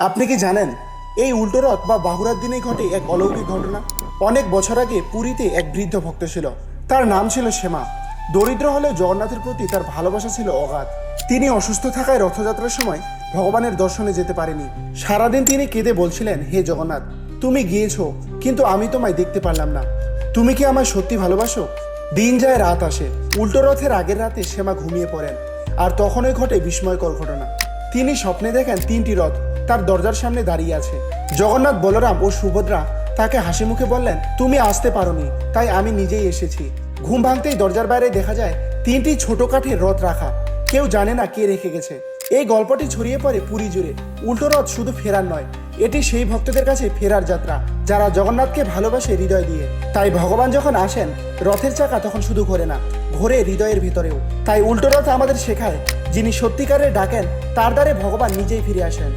আপনি কি জানেন, এই উল্টো রথ বা বাহুরার দিনেই ঘটে এক অলৌকিক ঘটনা? অনেক বছর আগে পুরীতে এক বৃদ্ধ ভক্ত ছিল। তার নাম ছিল শ্যামা। দরিদ্র হলেও জগন্নাথের প্রতি তার ভালোবাসা ছিল অগাধ। তিনি অসুস্থ থাকায় রথযাত্রার সময় ভগবানের দর্শনে যেতে পারেনি। সারাদিন তিনি কেঁদে বলছিলেন, হে জগন্নাথ, তুমি গিয়েছো, কিন্তু আমি তোমায় দেখতে পারলাম না। তুমি কি আমায় সত্যি ভালোবাসো? দিন যায়, রাত আসে। উল্টো রথের আগের রাতে শ্যামা ঘুমিয়ে পড়েন। আর তখনই ঘটে বিস্ময়কর ঘটনা। তিনি স্বপ্নে দেখেন তিনটি রথ তার দরজার সামনে দাঁড়িয়ে আছে। জগন্নাথ বলরাম ও সুভদ্রা তাকে হাসি মুখে বললেন, তুমি আসতে পারোনি, তাই আমি নিজেই এসেছি। ঘুম ভাঙতেই দরজার বাইরে দেখা যায় তিনটি ছোট কাঠের রথ রাখা। কেউ জানে না কে রেখে গেছে। এই গল্পটি ছড়িয়ে পড়ে পুরী জুড়ে। উল্টো রথ শুধু ফেরার নয়, এটি সেই ভক্তদের কাছে ফেরার যাত্রা, যারা জগন্নাথকে ভালোবাসে হৃদয় দিয়ে। তাই ভগবান যখন আসেন, রথের চাকা তখন শুধু ঘোরে না, ঘোরে হৃদয়ের ভিতরেও। তাই উল্টো রথ আমাদের শেখায়, যিনি সত্যিকারের ডাকেন, তার দ্বারে ভগবান নিজেই ফিরে আসেন।